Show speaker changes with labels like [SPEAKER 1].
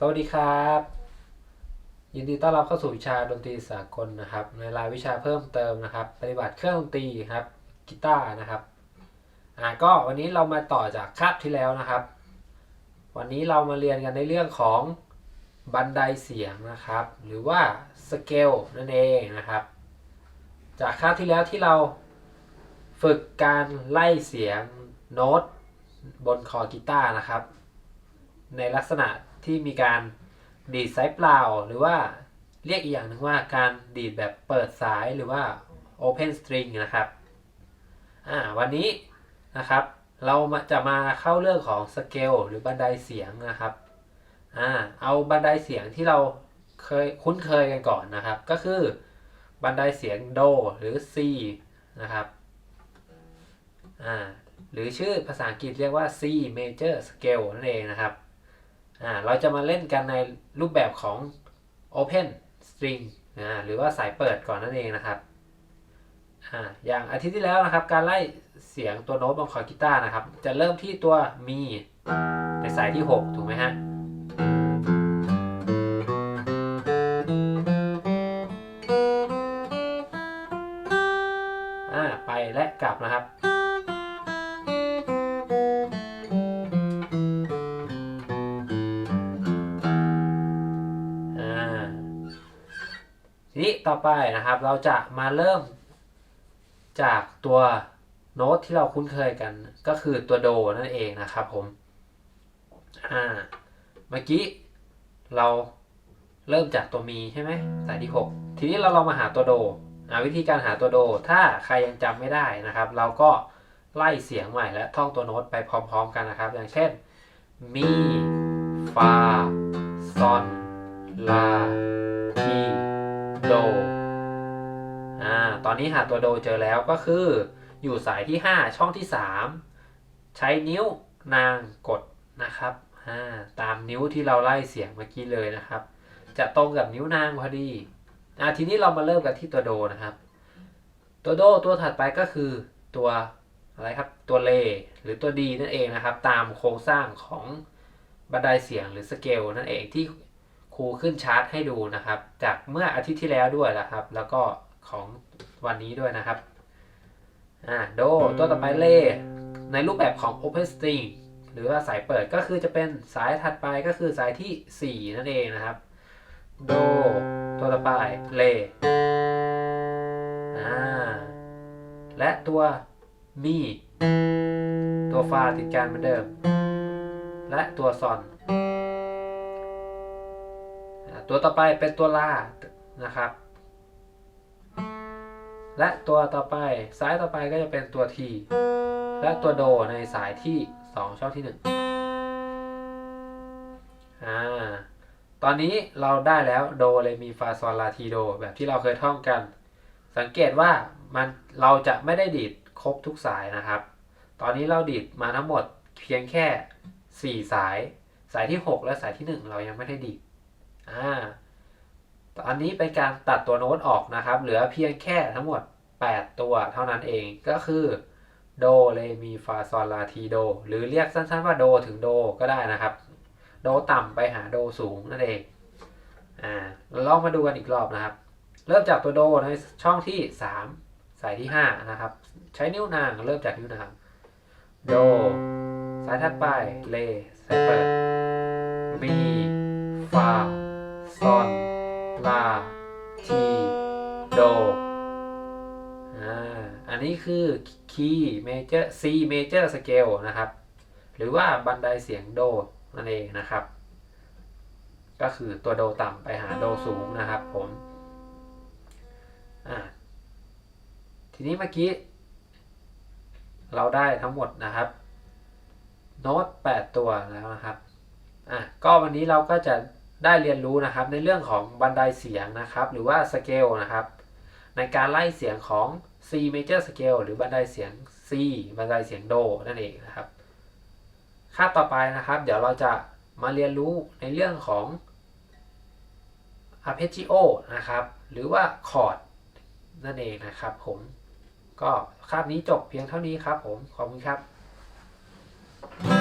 [SPEAKER 1] สวัสดีครับ ยินดีต้อนรับเข้าสู่วิชาดนตรีสากลนะครับ ในรายวิชาเพิ่มเติมนะครับ ปฏิบัติเครื่องดนตรีครับกีตาร์นะครับอ่าก็วันนี้เรามาต่อจากคาบที่แล้วนะครับ วันนี้เรามาเรียนกันในเรื่องของบันไดเสียงนะครับ หรือว่าสเกลนั่นเองนะครับ จากคาบที่แล้วที่เราฝึกการไล่เสียงโน้ตบนคอกีตาร์นะครับ ในลักษณะ ที่มีการดีดสายเปล่า หรือว่าเรียกอีกอย่างหนึ่งว่าการดีดแบบเปิดสายหรือว่า Open String นะครับอ่าวันนี้นะครับ เรามาจะมาเข้าเรื่องของสเกลหรือบันไดเสียงนะครับอ่าเอาบันไดเสียงที่เราเคยคุ้นเคยกันก่อนนะครับ ก็คือบันไดเสียงโดหรือ C นะครับอ่าหรือชื่อภาษาอังกฤษเรียกว่า C major scale นั่นเองนะครับ อ่าเราจะมาเล่นกันในรูปแบบของ Open String อ่าหรือว่าสายเปิดก่อนนั่นเองนะครับอ่าอย่างอาทิตย์ที่แล้วนะครับ การไล่เสียงตัวโน้ตบนคอร์ดกีตาร์นะครับ จะเริ่มที่ตัวมีในสายที่ 6 ถูกไหมฮะอ่าไปและกลับนะครับ นี้ต่อไปนะครับ เราจะมาเริ่มจากตัวโน้ตที่เราคุ้นเคยกัน ก็คือตัวโดนั่นเองนะครับผม อ่า เมื่อกี้เราเริ่มจากตัวมีใช่ไหมสายที่ 6 ทีนี้เราลองมาหาตัวโดวิธีการหาตัวโด ถ้าใครยังจำไม่ได้นะครับ เราก็ไล่เสียงใหม่และท่องตัวโน้ตไปพร้อมๆกันนะครับ อย่างเช่น มี ฟา ซอน ลา อ่าตอนนี้หาตัวโดเจอแล้วก็คือ อยู่สายที่ 5 ช่องที่ 3 ใช้นิ้วนางกดนะครับาตามนิ้วที่เราไล่เสียงเมื่อกี้เลยนะครับ จะตรงกับนิ้วนางพอดีอ่าทีนี้เรามาเริ่มกันที่ตัวโดนะครับ ตัวโดตัวถัดไปก็คือตัวอะไรครับ ตัวเลหรือตัวดีนั่นเองนะครับ ตามโครงสร้างของบันไดเสียงหรือสเกลนั่นเองที่ครูขึ้นชาร์ตให้ดูนะครับ จากเมื่ออาทิตย์ที่แล้วด้วยนะครับ แล้วก็ ของวันนี้ด้วยนะครับอ่าโดตัวต่อไปเล่ในรูปแบบของ Open String หรือว่าสายเปิดก็คือจะเป็นสายถัดไปก็คือสายที่ 4 นั่นเองนะครับ โด ตัวต่อไปเลอ่าและตัวมีตัวฟาติดกันเหมือนเดิม และตัวซอนอ่าตัวต่อไปเป็นตัวลานะครับ และตัวต่อไปสายต่อไปก็จะเป็นตัวทีและตัวโดในสายที่ 2 ช่องที่1อ่าตอนนี้เราได้แล้วโดเลมีฟาซอลลาทีโดแบบที่เราเคยท่องกัน สังเกตว่ามันเราจะไม่ได้ดีดครบทุกสายนะครับ ตอนนี้เราดีดมาทั้งหมดเพียงแค่ 4 สาย สายที่ 6 และสายที่ 1 เรายังไม่ได้ดีดอ่า อันนี้เป็นการตัดตัวโน้ตออกนะครับ เหลือเพียงแค่ทั้งหมด 8 ตัวเท่านั้นเองก็คือโดเรมีฟาซอลลาทีโด หรือเรียกสั้นๆว่าโดถึงโดก็ได้นะครับ โดต่ำไปหาโดสูงนั่นเองอ่าเราลองมาดูกันอีกรอบนะครับ เริ่มจากตัวโดในช่องที่ 3 สายที่ 5 นะครับ ใช้นิ้วนางเริ่มจากนิ้วนางโด สายถัดไปเลสายเปิดมีฟาซอน ลา ที โดอ่าอันนี้คือคีย์เมเจอร์ C major scale นะครับ หรือว่าบันไดเสียงโดนั่นเองนะครับ ก็คือตัวโดต่ำไปหาโดสูงนะครับผมอ่าทีนี้เมื่อกี้ เราได้ทั้งหมดนะครับโน้ต8ตัวแล้วนะครับอะก็วันนี้เราก็จะ ได้เรียนรู้นะครับในเรื่องของบันไดเสียงนะครับ หรือว่าสเกลนะครับ ในการไล่เสียงของ C major scale หรือบันไดเสียง C บันไดเสียงโดนั่นเองนะครับคาบต่อไปนะครับ เดี๋ยวเราจะมาเรียนรู้ในเรื่องของ arpeggio นะครับ หรือว่าคอร์ดนั่นเองนะครับ ผม ก็คาบนี้จบเพียงเท่านี้ครับ ผมขอบคุณครับ